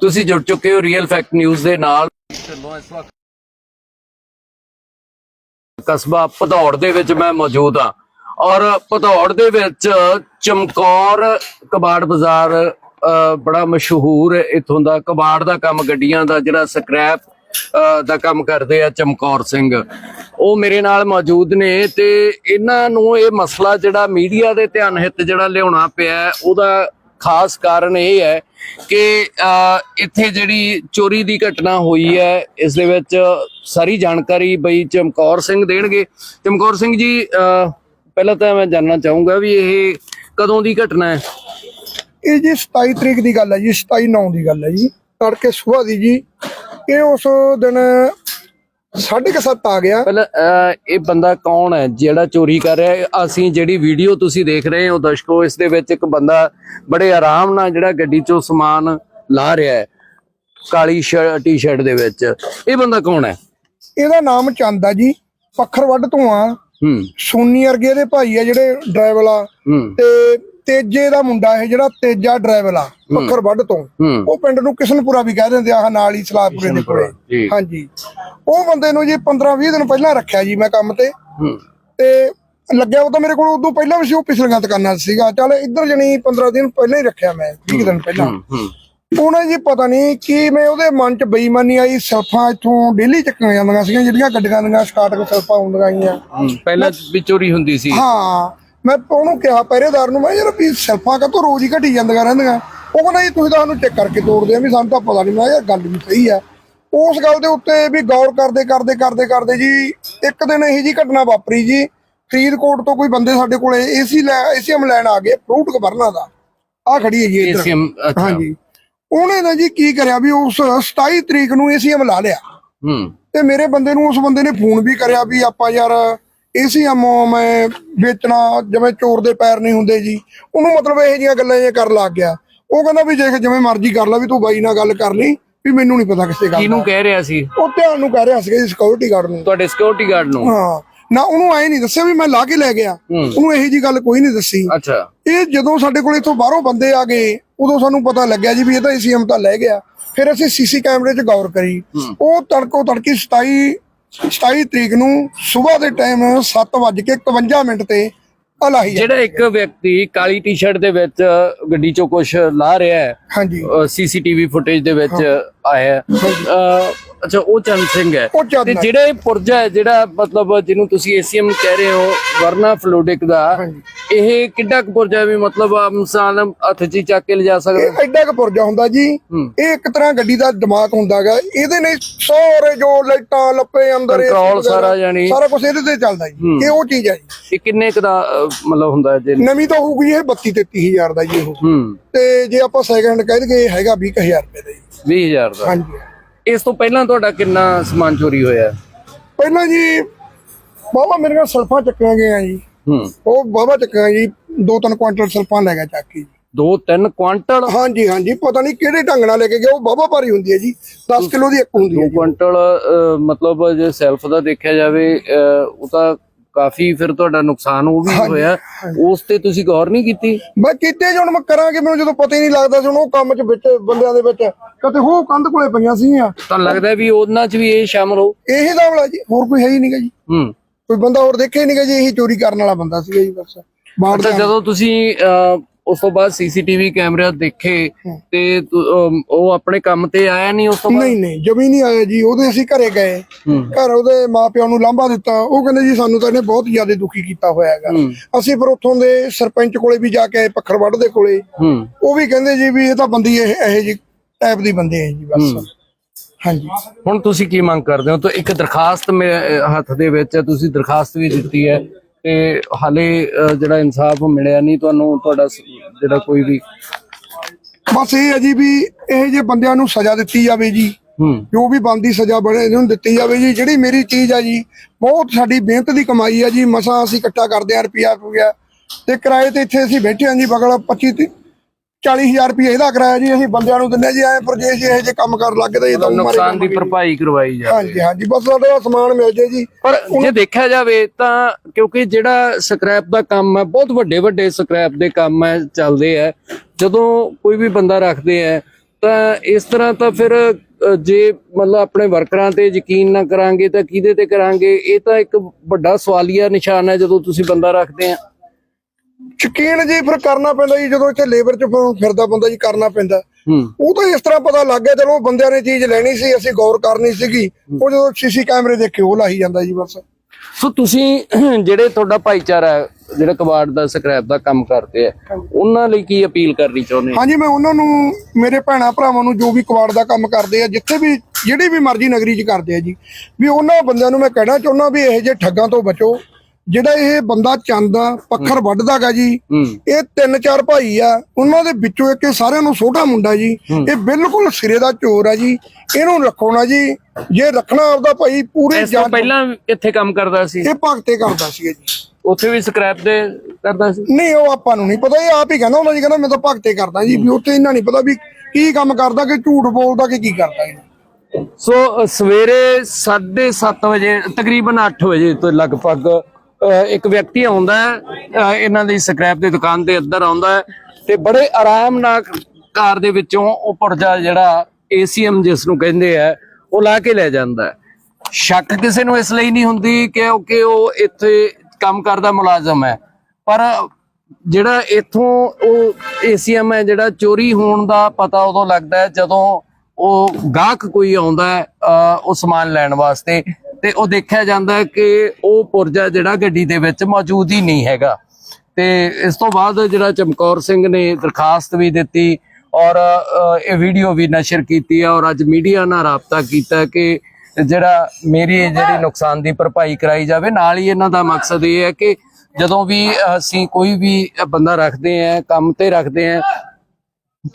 ਤੁਸੀਂ ਜੁੜ ਚੁੱਕੇ ਹੋ ਰੀਅਲ ਫੈਕਟ ਨਿਊਜ਼ ਦੇ ਨਾਲ। ਕਸਬਾ ਭਦੌੜ ਦੇ ਵਿੱਚ ਮੈਂ ਮੌਜੂਦ ਹਾਂ। ਔਰ ਭਦੌੜ ਦੇ ਵਿੱਚ ਚਮਕੌਰ ਕਬਾੜ ਬਾਜ਼ਾਰ ਬੜਾ ਮਸ਼ਹੂਰ ਇਥੋਂ ਦਾ ਕਬਾੜ ਦਾ ਕੰਮ ਗੱਡੀਆਂ ਦਾ ਜਿਹੜਾ ਸਕ੍ਰੈਪ ਦਾ ਕੰਮ ਕਰਦੇ ਆ ਚਮਕੌਰ ਸਿੰਘ। ਉਹ ਮੇਰੇ ਨਾਲ ਮੌਜੂਦ ਨੇ ਤੇ ਇਹਨਾਂ ਨੂੰ ਇਹ ਮਸਲਾ ਜਿਹੜਾ ਮੀਡੀਆ ਦੇ ਧਿਆਨ ਹਿੱਤ ਜਿਹੜਾ ਲਿਆਉਣਾ ਪਿਆ ਉਹਦਾ ਖਾਸ ਕਾਰਨ ਇਹ ਹੈ ਕਿ ਇੱਥੇ ਜਿਹੜੀ ਚੋਰੀ ਦੀ ਘਟਨਾ ਹੋਈ ਹੈ, ਇਸ ਦੇ ਵਿੱਚ ਸਾਰੀ ਜਾਣਕਾਰੀ ਬਈ ਚਮਕੌਰ ਸਿੰਘ ਦੇਣਗੇ। ਚਮਕੌਰ ਸਿੰਘ ਜੀ ਪਹਿਲਾਂ ਤਾਂ ਮੈਂ ਜਾਨਣਾ ਚਾਹੂੰਗਾ ਵੀ ਇਹ ਕਦੋਂ ਦੀ ਘਟਨਾ ਹੈ? ਇਹ ਜੀ 27 ਤਰੀਕ ਦੀ ਗੱਲ ਹੈ ਜੀ 27 9 ਦੀ ਗੱਲ ਹੈ ਜੀ। ਤੜਕੇ ਸਵੇਰ ਦੀ ਜੀ। ਇਹ ਉਸ ਦਿਨ ਸਾਢੇ ਕੁ ਸੱਤ ਆ ਗਿਆ। ਪਹਿਲਾਂ ਇਹ ਬੰਦਾ ਕੌਣ ਹੈ ਜਿਹੜਾ ਚੋਰੀ ਕਰ ਰਿਹਾ ਹੈ? ਅਸੀਂ ਜਿਹੜੀ ਵੀਡੀਓ ਤੁਸੀਂ ਦੇਖ ਰਹੇ ਹੋ ਦਰਸ਼ਕੋ ਇਸ ਦੇ ਵਿੱਚ ਇੱਕ ਬੰਦਾ ਬੜੇ ਆਰਾਮ ਨਾਲ ਜਿਹੜਾ ਗੱਡੀ ਚੋਂ ਸਮਾਨ ਲਾ ਰਿਹਾ ਹੈ ਕਾਲੀ ਟੀ-ਸ਼ਰਟ ਦੇ ਵਿੱਚ। ਇਹ ਬੰਦਾ ਕੌਣ ਹੈ? ਇਹਦਾ ਨਾਮ ਚੰਦ ਆ ਜੀ ਪੱਖਰ ਵੱਡ ਤੋਂ ਆ ਹੂੰ। ਸੋਨੀ ਵਰਗੇ ਦੇ ਭਾਈ ਆ ਜਿਹੜੇ ਡਰਾਈਵਰ ਆ। ਹੂੰ। ਤੇ ਤੇਜੇ ਦਾ ਮੁੰਡਾ ਇਹ ਜਿਹੜਾ ਤੇਜਾ ਡਰਾਈਵਰ ਆ ਪੱਖਰ ਵੱਡ ਤੋਂ। ਉਹ ਪਿੰਡ ਨੂੰ ਕਿਸ਼ਨਪੁਰਾ ਵੀ ਕਹਿ ਦਿੰਦੇ ਆ ਨਾਲ ਹੀ ਸਲਾਪੁਰੇ ਦੇ ਕੋਲੇ। ਹਾਂਜੀ। ਉਹ ਬੰਦੇ ਨੂੰ ਜੀ 15 20 ਦਿਨ ਪਹਿਲਾਂ ਰੱਖਿਆ ਜੀ ਮੈਂ ਕੰਮ ਤੇ। ਤੇ ਲੱਗਿਆ ਉਹ ਤਾਂ ਮੇਰੇ ਕੋਲ ਉਦੋਂ ਪਹਿਲਾਂ ਵੀ ਸੀ ਉਹ ਪਿਛਲੀਆਂ ਦੁਕਾਨਾਂ ਸੀਗਾ। ਚੱਲ ਇੱਧਰ ਜਣੀ 15 ਦਿਨ ਪਹਿਲਾਂ ਹੀ ਰੱਖਿਆ ਮੈਂ 20 ਦਿਨ ਪਹਿਲਾਂ। ਉਹਨੇ ਜੀ ਪਤਾ ਨਹੀਂ ਕੀ ਮੈਂ ਉਹਦੇ ਮਨ 'ਚ ਬੇਈਮਾਨੀ ਆਈ ਸਲਫਾਂ ਇੱਥੋਂ ਡੇਲੀ ਚੱਕੀਆਂ ਜਾਂਦੀਆਂ ਸੀਗੀਆਂ ਜਿਹੜੀਆਂ ਗੱਡੀਆਂ ਦੀਆਂ ਸਟਾਰਟ ਸਲਫਾਂ ਹੁੰਦੀਆਂ ਆਈਆਂ। ਪਹਿਲਾਂ ਵੀ ਚੋਰੀ ਹੁੰਦੀ ਸੀ। ਹਾਂ। ਮੈਂ ਉਹਨੂੰ ਕਿਹਾ ਪਹਿਰੇਦਾਰ ਨੂੰ ਮੈਂ ਯਾਰ ਵੀ ਸਲਫਾਂ ਕਾ ਰੋਜ਼ ਹੀ ਘਟੀ ਜਾਂਦੀਆਂ ਰਹਿੰਦੀਆਂ? ਉਹ ਕਹਿੰਦਾ ਜੀ ਤੁਸੀਂ ਤਾਂ ਸਾਨੂੰ ਚੈੱਕ ਕਰਕੇ ਤੋੜਦੇ ਆ ਵੀ ਸਾਨੂੰ ਤਾਂ ਪਤਾ ਨਹੀਂ ਮੈਂ ਯਾਰ ਗੱਲ ਵੀ ਸਹੀ ਆ। ਉਸ ਗੱਲ ਦੇ ਉੱਤੇ ਵੀ ਗੌਰ ਕਰਦੇ ਕਰਦੇ ਕਰਦੇ ਕਰਦੇ ਜੀ ਇੱਕ ਦਿਨ ਇਹੀ ਜੀ ਘਟਨਾ ਵਾਪਰੀ ਜੀ। ਫਰੀਦਕੋਟ ਤੋਂ ਕੋਈ ਬੰਦੇ ਸਾਡੇ ਕੋਲੇ ਏਸੀ ਲੈ ਏਸੀਐਮ ਲੈਣ ਆ ਗਏ ਫਰੂਟ ਕਬਰਨਾ ਦਾ। ਆ ਖੜੀ ਹੈ ਜੀ ਇੱਧਰ ਹਾਂਜੀ। ਉਹਨੇ ਨਾ ਜੀ ਕੀ ਕਰਿਆ ਵੀ ਉਸ 27 ਤਰੀਕ ਨੂੰ ਏਸੀਐਮ ਲਾ ਲਿਆ। ਹੂੰ। ਤੇ ਮੇਰੇ ਬੰਦੇ ਨੂੰ ਉਸ ਬੰਦੇ ਨੇ ਫੋਨ ਵੀ ਕਰਿਆ ਵੀ ਆਪਾਂ ਯਾਰ ਏਸੀਐਮ ਮੈਂ ਵੇਚਣਾ ਜਿਵੇਂ ਚੋਰ ਦੇ ਪੈਰ ਨਹੀਂ ਹੁੰਦੇ ਜੀ ਉਹਨੂੰ ਮਤਲਬ ਇਹ ਜੀਆਂ ਗੱਲਾਂ ਜੇ ਕਰ ਲੱਗ ਗਿਆ। ਉਹ ਕਹਿੰਦਾ ਵੀ ਦੇਖ ਜਿਵੇਂ ਮਰਜ਼ੀ ਕਰ ਲੈ ਵੀ ਤੂੰ ਬਾਈ ਨਾਲ ਗੱਲ ਕਰ ਲਈ ਵੀ ਮੈਨੂੰ ਨਹੀਂ ਪਤਾ ਕਿਸੇ ਗੱਲ ਕਿਹਨੂੰ ਕਹਿ ਰਿਹਾ ਸੀ? ਉਹ ਧਿਆਨ ਨੂੰ ਕਹਿ ਰਿਹਾ ਸੀਗਾ ਜੀ ਸਿਕਿਉਰਿਟੀ ਗਾਰਡ ਨੂੰ। ਤੁਹਾਡੇ ਸਿਕਿਉਰਿਟੀ ਗਾਰਡ ਨੂੰ? ਹਾਂ। ਨਾ ਉਹਨੂੰ ਐ ਨਹੀਂ ਦੱਸਿਆ ਵੀ ਮੈਂ ਲਾ ਕੇ ਲੈ ਗਿਆ। ਉਹਨੂੰ ਇਹੋ ਜੀ ਗੱਲ ਕੋਈ ਨਹੀਂ ਦੱਸੀ। ਅੱਛਾ। ਇਹ ਜਦੋਂ ਸਾਡੇ ਕੋਲ ਇਥੋਂ ਬਾਹਰੋਂ ਬੰਦੇ ਆ ਗਏ ਉਦੋਂ ਸਾਨੂੰ ਪਤਾ ਲੱਗਿਆ ਜੀ ਵੀ ਇਹ ਤਾਂ ਏਸੀਐਮ ਤਾਂ ਲੈ ਗਿਆ। ਫਿਰ ਅਸੀਂ ਸੀਸੀ ਕੈਮਰੇ 'ਚ ਗੌਰ ਕਰੀ। ਉਹ ਤੜਕੋ ਤੜਕੀ 27 27 ਤਰੀਕ ਨੂੰ ਸਵੇਰ ਦੇ ਟਾਈਮ 7:51 ਮਿੰਟ ਤੇ ਅਲਾਹੀ ਜਿਹੜਾ ਇੱਕ ਵਿਅਕਤੀ ਕਾਲੀ ਟੀ-ਸ਼ਰਟ ਦੇ ਵਿੱਚ ਗੱਡੀ ਚੋਂ ਕੁਝ ਲਾ ਰਿਹਾ ਹੈ ਹਾਂਜੀ ਸੀਸੀਟੀਵੀ ਫੁਟੇਜ ਦੇ ਵਿੱਚ ਆਇਆ ਹੈ। ਅੱਛਾ ਉਹ ਚੰਦ ਸਿੰਘ ਹੈ। ਉਹ ਚੰਦ ਤੇ ਹੈ। ਜਿਹੜਾ ਇਹ ਪੁਰਜਾ ਹੈ ਜਿਹੜਾ ਮਤਲਬ ਜਿਹਨੂੰ ਤੁਸੀਂ ਏਸੀਐਮ ਕਹਿ ਰਹੇ ਹੋ ਵਰਨਾ ਫਲੋਡਿਕ ਦਾ। ਇਹ ਕਿੱਡਾ ਕੁ ਪੁਰਜਾ ਵੀ ਮਤਲਬ ਇਨਸਾਨ ਹੱਥ 'ਚ ਹੀ ਚੱਕ ਕੇ ਲਿਜਾ ਸਕਦਾ ਇਹ ਐਡਾ ਕੁ ਪੁਰਜਾ ਹੁੰਦਾ ਜੀ। ਹੂੰ। ਇਹ ਇੱਕ ਤਰ੍ਹਾਂ ਗੱਡੀ ਦਾ ਦਿਮਾਗ ਹੁੰਦਾਗਾ ਇਹਦੇ ਨੇ ਸਾਰੇ ਜੋ ਲਾਈਟਾਂ ਲੱਪੇ ਅੰਦਰ AC Control ਵਗੈਰਾ, ਸਾਰਾ ਜਾਣੀ। ਸਾਰਾ ਕੁਝ ਇਹਦੇ ਤੇ ਚੱਲਦਾ ਜੀ। ਇਹ ਉਹ ਚੀਜ਼ ਹੈ ਜੀ। ਇਹ ਕਿੰਨੇ ਕੁ ਦਾ ਅਹ, ਮਤਲਬ ਹੁੰਦਾ ਹੈ ਜੇ ਨਵੀਂ ਤਾਂ ਹੋਊਗੀ ਇਹ 32 33000 ਦਾ ਜੀ ਇਹ। ਹੂੰ। ਤੇ ਜੇ ਆਪਾਂ ਸੈਕਿੰਡ ਕਹਿ ਦਈਏ ਇਹ ਹੈਗਾ 20000 ਰੁਪਏ ਦਾ ਜੀ। 20000 ਦਾ। ਹਾਂਜੀ। ਇਸ ਤੋਂ ਪਹਿਲਾਂ ਤੁਹਾਡਾ ਕਿੰਨਾ ਸਮਾਨ ਚੋਰੀ ਹੋਇਆ? ਪਹਿਲਾਂ ਜੀ ਬਾਬਾ ਮੇਰੇ ਨਾਲ ਸਲਫਾਂ ਚੱਕੀਆਂ ਗਈਆਂ ਜੀ। ਹੂੰ। ਉਹ ਬਾਬਾ ਚੱਕੀਆਂ ਜੀ ਦੋ ਤਿੰਨ ਕੁਆਂਟਲ ਸਲਫਾਂ ਲੈ ਗਿਆ ਚੱਕ ਕੇ ਜੀ। 2-3 ਕੁਆਂਟਲ? ਹਾਂਜੀ ਹਾਂਜੀ ਪਤਾ ਨਹੀਂ ਕਿਹੜੇ ਢੰਗ ਨਾਲ ਲੈ ਕੇ ਗਿਆ ਉਹ ਬਾਬਾ ਭਾਰੀ ਹੁੰਦੀ ਹੈ ਜੀ 10 ਕਿਲੋ ਦੀ ਇੱਕ ਹੁੰਦੀ ਹੈ 2 ਕੁਆਂਟਲ ਮਤਲਬ ਜੇ ਸੈਲਫ ਦਾ ਦੇਖਿਆ ਜਾਵੇ ਉਹ ਤਾਂ ਕਾਫੀ ਫਿਰ ਤੁਹਾਡਾ ਨੁਕਸਾਨ ਉਹ ਵੀ ਹੋਇਆ। ਉਸ ਤੇ ਤੁਸੀਂ ਗੌਰ ਨਹੀਂ ਕੀਤੀ? ਮੈਂ ਕੀਤੇ ਜੀ ਹੁਣ ਮੈਂ ਕਰਾਂਗੇ ਮੈਨੂੰ ਜਦੋਂ ਪਤਾ ਹੀ ਨਹੀਂ ਲੱਗਦਾ ਸੀ ਹੁਣ ਉਹ ਕੰਮ 'ਚ ਵਿੱਚ ਬੰਦਿਆਂ ਦੇ ਵਿੱਚ ਕਿਤੇ ਹੋ ਕੰਧ ਕੋਲੇ ਪਈਆਂ ਸੀਗੀਆਂ। ਤਾਂ ਲੱਗਦਾ ਵੀ ਉਹਨਾਂ 'ਚ ਵੀ ਇਹ ਸ਼ਾਮਲ ਹੋ। ਇਹੀ ਦਾ ਵਾਲਾ ਜੀ ਹੋਰ ਕੋਈ ਹੈ ਹੀ ਨਹੀਂਗਾ ਜੀ। ਹੂੰ। ਕੋਈ ਬੰਦਾ ਹੋਰ ਦੇਖਿਆ ਹੀ ਨਹੀਂਗਾ ਜੀ ਇਹੀ ਚੋਰੀ ਕਰਨ ਵਾਲਾ ਬੰਦਾ ਸੀਗਾ ਜੀ ਬਸ। ਬਾਹਰ ਜਦੋਂ ਤੁਸੀਂ ਉਸ ਤੋਂ ਬਾਅਦ ਸੀਸੀਟੀਵੀ ਕੈਮਰਾ ਦੇਖੇ ਤੇ ਉਹ ਆਪਣੇ ਕੰਮ ਤੇ ਆਇਆ ਨਹੀਂ ਉਸ ਤੋਂ ਬਾਅਦ? ਨਹੀਂ ਨਹੀਂ ਜਮੀ ਨਹੀਂ ਆਇਆ ਜੀ। ਉਹਦੇ ਅਸੀਂ ਘਰੇ ਗਏ। ਘਰ ਉਹਦੇ ਮਾਪਿਆਂ ਨੂੰ ਲਾਂਭਾ ਦਿੱਤਾ। ਉਹ ਕਹਿੰਦੇ ਜੀ ਸਾਨੂੰ ਤਾਂ ਇਹਨੇ ਬਹੁਤ ਜ਼ਿਆਦਾ ਦੁਖੀ ਕੀਤਾ ਹੋਇਆ ਹੈਗਾ। ਅਸੀਂ ਫਿਰ ਉੱਥੋਂ ਦੇ ਸਰਪੰਚ ਕੋਲੇ ਵੀ ਜਾ ਕੇ ਆਏ ਪੱਖਰਵੜ ਦੇ ਕੋਲੇ। ਉਹ ਵੀ ਕਹਿੰਦੇ ਜੀ ਵੀ ਇਹ ਤਾਂ ਬੰਦੀ ਇਹ ਇਹੋ ਜੀ ਟਾਈਪ ਦੀ ਬੰਦੇ ਹੈ ਜੀ ਬਸ। ਹਾਂਜੀ। ਹੁਣ ਤੁਸੀਂ ਕੀ ਮੰਗ ਕਰਦੇ ਹੋ? ਤਾਂ ਇੱਕ ਦਰਖਾਸਤ ਮੇਰੇ ਹੱਥ ਦੇ ਵਿੱਚ ਹੈ ਤੁਸੀਂ ਦਰਖਾਸਤ ਵੀ ਦਿੱਤੀ ਹੈ। ਤੇ ਹਾਲੇ ਜਿਹੜਾ ਇਨਸਾਫ ਮਿਲਿਆ ਨਹੀਂ ਤੁਹਾਨੂੰ ਤੁਹਾਡਾ ਜਿਹੜਾ ਕੋਈ ਵੀ ਬਸ ਇਹ ਹੈ ਜੀ ਵੀ ਇਹ ਜੇ ਬੰਦਿਆਂ ਨੂੰ ਸਜ਼ਾ ਦਿੱਤੀ ਜਾਵੇ ਜੀ ਜੋ ਵੀ ਬੰਦੀ ਸਜ਼ਾ ਬਣੇ ਇਹਨੂੰ ਦਿੱਤੀ ਜਾਵੇ ਜੀ। ਜਿਹੜੀ ਮੇਰੀ ਚੀਜ਼ ਆ ਜੀ ਬਹੁਤ ਸਾਡੀ ਮਿਹਨਤ ਦੀ ਕਮਾਈ ਆ ਜੀ। ਮਸਾਂ ਅਸੀਂ ਇਕੱਠਾ ਕਰਦੇ ਆ ਰੁਪਿਆ ਰੁਪਿਆ ਤੇ ਕਿਰਾਏ ਤੇ ਇੱਥੇ ਅਸੀਂ ਬੈਠੇ ਆ ਜੀ ਬਗਲ 25 40000 ਰੁਪਏ ਇਹਦਾ ਕਿਰਾਇਆ ਜੀ ਅਸੀਂ ਬੰਦਿਆਂ ਨੂੰ ਦਿੰਦੇ ਆ ਜੀ ਐ ਪਰਜੇਸ਼ ਇਹ ਜੇ ਕੰਮ ਕਰਨ ਲੱਗਦੇ ਜੀ ਤਾਂ ਨੁਕਸਾਨ ਦੀ ਭਰਪਾਈ ਕਰਵਾਈ ਜਾਵੇ। ਹਾਂਜੀ ਹਾਂਜੀ ਬਸ ਸਾਡਾ ਸਮਾਨ ਮਿਲ ਜੇ ਜੀ। ਪਰ ਜੇ ਦੇਖਿਆ ਜਾਵੇ ਤਾਂ ਕਿਉਂਕਿ ਜਿਹੜਾ ਸਕ੍ਰੈਪ ਦਾ ਕੰਮ ਹੈ ਬਹੁਤ ਵੱਡੇ ਵੱਡੇ ਸਕ੍ਰੈਪ ਦੇ ਕੰਮ ਹੈ ਚੱਲਦੇ ਹੈ। ਜਦੋਂ ਕੋਈ ਵੀ ਬੰਦਾ ਰੱਖਦੇ ਹੈ ਤਾਂ ਇਸ ਤਰ੍ਹਾਂ ਤਾਂ ਫਿਰ ਜੇ ਮਤਲਬ ਆਪਣੇ ਵਰਕਰਾਂ ਤੇ ਯਕੀਨ ਨਾ ਕਰਾਂਗੇ ਤਾਂ ਕਿਹਦੇ ਤੇ ਕਰਾਂਗੇ? ਇਹ ਤਾਂ ਇੱਕ ਵੱਡਾ ਸਵਾਲੀਆ ਨਿਸ਼ਾਨ ਹੈ ਜਦੋਂ ਤੁਸੀਂ ਬੰਦਾ ਰੱਖਦੇ ਆ ਯਕੀਨ ਜੀ ਫਿਰ ਕਰਨਾ ਪੈਂਦਾ ਜੀ ਜਦੋਂ ਇੱਥੇ ਲੇਬਰ 'ਚ ਫਿਰ ਫਿਰਦਾ ਬੰਦਾ ਜੀ ਕਰਨਾ ਪੈਂਦਾ। ਉਹ ਤਾਂ ਇਸ ਤਰ੍ਹਾਂ ਪਤਾ ਲੱਗ ਗਿਆ ਚਲੋ ਬੰਦਿਆਂ ਨੇ ਚੀਜ਼ ਲੈਣੀ ਸੀ ਅਸੀਂ ਗੌਰ ਕਰਨੀ ਸੀਗੀ। ਉਹ ਜਦੋਂ ਸੀਸੀ ਕੈਮਰੇ ਦੇਖੇ ਉਹ ਲਾਈ ਜਾਂਦਾ ਜੀ ਬਸ। ਸੋ ਤੁਸੀਂ ਜਿਹੜੇ ਤੁਹਾਡਾ ਭਾਈਚਾਰਾ ਹੈ ਜਿਹੜਾ ਕਬਾੜ ਦਾ ਸਕ੍ਰੈਪ ਦਾ ਕੰਮ ਕਰਦੇ ਆ ਉਹਨਾਂ ਲਈ ਕੀ ਅਪੀਲ ਕਰਨੀ ਚਾਹੁੰਦੇ ਹਾਂਜੀ ਮੈਂ ਉਹਨਾਂ ਨੂੰ ਮੇਰੇ ਭੈਣਾ ਭਰਾਵਾਂ ਨੂੰ ਜੋ ਵੀ ਕਵਾੜ ਦਾ ਕੰਮ ਕਰਦੇ ਆ ਜਿੱਥੇ ਵੀ ਜਿਹੜੀ ਵੀ ਮਰਜ਼ੀ ਨਗਰੀ 'ਚ ਕਰਦੇ ਆ ਜੀ ਵੀ ਉਹਨਾਂ ਬੰਦਿਆਂ ਨੂੰ ਮੈਂ ਕਹਿਣਾ ਚਾਹੁੰਦਾ ਵੀ ਇਹੋ ਜਿਹੇ ਠੱਗਾਂ ਤੋਂ ਬਚੋ। ਜਿਹੜਾ ਇਹ ਬੰਦਾ ਚੰਦ ਆ ਪੱਖਰ ਵੱਢਦਾਗਾ ਜੀ ਇਹ ਤਿੰਨ ਚਾਰ ਭਾਈ ਆ ਉਹਨਾਂ ਦੇ ਵਿੱਚੋਂ ਇੱਕ ਸਾਰਿਆਂ ਨੂੰ ਛੋਟਾ ਮੁੰਡਾ ਜੀ। ਇਹ ਬਿਲਕੁਲ ਸਿਰੇ ਦਾ ਚੋਰ ਆ ਜੀ। ਇਹਨੂੰ ਰੱਖੋ ਨਾ ਜੀ। ਜੇ ਰੱਖਣਾ ਆਪਦਾ ਭਾਈ ਪੂਰੇ ਇਸ ਤੋਂ ਪਹਿਲਾਂ ਕਿੱਥੇ ਕੰਮ ਕਰਦਾ ਸੀ? ਇਹ ਭਗਤੇ ਕਰਦਾ ਸੀ ਜੀ। ਉੱਥੇ ਵੀ ਸਕ੍ਰੈਪ ਦੇ ਕਰਦਾ ਸੀ? ਨਹੀਂ ਉਹ ਆਪਾਂ ਨੂੰ ਨਹੀਂ ਪਤਾ। ਇਹ ਆਪ ਹੀ ਕਹਿੰਦਾ ਉਹਨਾਂ ਜੀ ਕਹਿੰਦਾ ਮੈਂ ਤਾਂ ਭਗਤੇ ਕਰਦਾ ਜੀ। ਵੀ ਉੱਥੇ ਇਹਨਾਂ ਨਹੀਂ ਪਤਾ ਵੀ ਕੀ ਕੰਮ ਕਰਦਾ ਕਿ ਝੂਠ ਬੋਲਦਾ ਕਿ ਕੀ ਕਰਦਾ ਇਹ। ਸੋ ਸਵੇਰੇ 7:30 ਵਜੇ ਤਕਰੀਬਨ 8 ਵਜੇ ਤੋਂ ਲਗਭਗ ਇੱਕ ਵਿਅਕਤੀ ਆਉਂਦਾ ਇਹਨਾਂ ਦੀ ਸਕ੍ਰੈਪ ਦੀ ਦੁਕਾਨ ਦੇ ਅੰਦਰ ਆਉਂਦਾ ਤੇ ਬੜੇ ਆਰਾਮ ਨਾਲ ਕਾਰ ਦੇ ਵਿੱਚੋਂ ਉਹ ਪੁਰਜਾ ਜਿਹੜਾ ਏਸੀਐਮ ਜਿਸ ਨੂੰ ਕਹਿੰਦੇ ਆ, ਉਹ ਲਾ ਕੇ ਲੈ ਜਾਂਦਾ ਸ਼ੱਕ ਕਿਸੇ ਨੂੰ ਇਸ ਲਈ ਨਹੀਂ ਹੁੰਦੀ ਕਿਉਂਕਿ ਉਹ ਇੱਥੇ ਕੰਮ ਕਰਦਾ ਮੁਲਾਜ਼ਮ ਹੈ। ਪਰ ਜਿਹੜਾ ਇੱਥੋਂ ਉਹ ਏਸੀਐਮ ਹੈ, ਜਿਹੜਾ ਚੋਰੀ ਹੋਣ ਦਾ ਪਤਾ ਉਦੋਂ ਲੱਗਦਾ ਹੈ ਜਦੋਂ ਉਹ ਗਾਹਕ ਕੋਈ ਆਉਂਦਾ ਅਹ, ਉਹ ਸਮਾਨ ਲੈਣ ਵਾਸਤੇ ਤੇ ਉਹ ਦੇਖਿਆ ਜਾਂਦਾ ਕਿ ਉਹ ਪੁਰਜਾ ਜਿਹੜਾ ਗੱਡੀ ਦੇ ਵਿੱਚ ਮੌਜੂਦ ਹੀ ਨਹੀਂ ਹੈਗਾ। ਤੇ ਇਸ ਤੋਂ ਬਾਅਦ ਜਿਹੜਾ ਚਮਕੌਰ ਸਿੰਘ ਨੇ ਦਰਖਾਸਤ ਵੀ ਦਿੱਤੀ ਔਰ ਇਹ ਵੀਡੀਓ ਵੀ ਨਸ਼ਰ ਕੀਤੀ ਹੈ ਔਰ ਅੱਜ ਮੀਡੀਆ ਨਾਲ ਰਾਬਤਾ ਕੀਤਾ ਕਿ ਜਿਹੜਾ ਮੇਰੀ ਜਿਹੜੀ ਨੁਕਸਾਨ ਦੀ ਭਰਪਾਈ ਕਰਾਈ ਜਾਵੇ। ਨਾਲ ਹੀ ਇਹਨਾਂ ਦਾ ਮਕਸਦ ਇਹ ਹੈ ਕਿ ਜਦੋਂ ਵੀ ਅਸੀਂ ਕੋਈ ਵੀ ਬੰਦਾ ਰੱਖਦੇ ਆ ਕੰਮ ਤੇ ਰੱਖਦੇ ਆ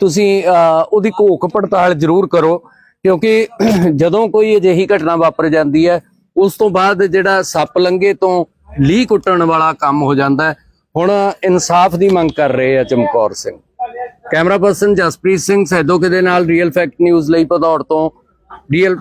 ਤੁਸੀਂ ਅਹ, ਉਹਦੀ ਘੋਖ ਪੜਤਾਲ ਜ਼ਰੂਰ ਕਰੋ। ਕਿਉਂਕਿ ਜਦੋਂ ਕੋਈ ਅਜਿਹੀ ਘਟਨਾ ਵਾਪਰ ਜਾਂਦੀ ਹੈ ਉਸ ਤੋਂ ਬਾਅਦ ਜਿਹੜਾ ਸੱਪ ਲੰਗੇ ਤੋਂ ਲੀ ਕੁੱਟਣ ਵਾਲਾ ਕੰਮ ਹੋ ਜਾਂਦਾ ਹੈ। ਹੁਣ ਇਨਸਾਫ ਦੀ ਮੰਗ ਕਰ ਰਹੇ ਆ ਚਮਕੌਰ ਸਿੰਘ। ਕੈਮਰਾ ਪਰਸਨ ਜਸਪ੍ਰੀਤ ਸਿੰਘ ਸੈਦੋਕੇ ਦੇ ਨਾਲ? ਰੀਅਲ ਫੈਕਟ ਨਿਊਜ਼ ਲਈ ਭਦੌੜ ਤੋਂ। ਰੀਅਲ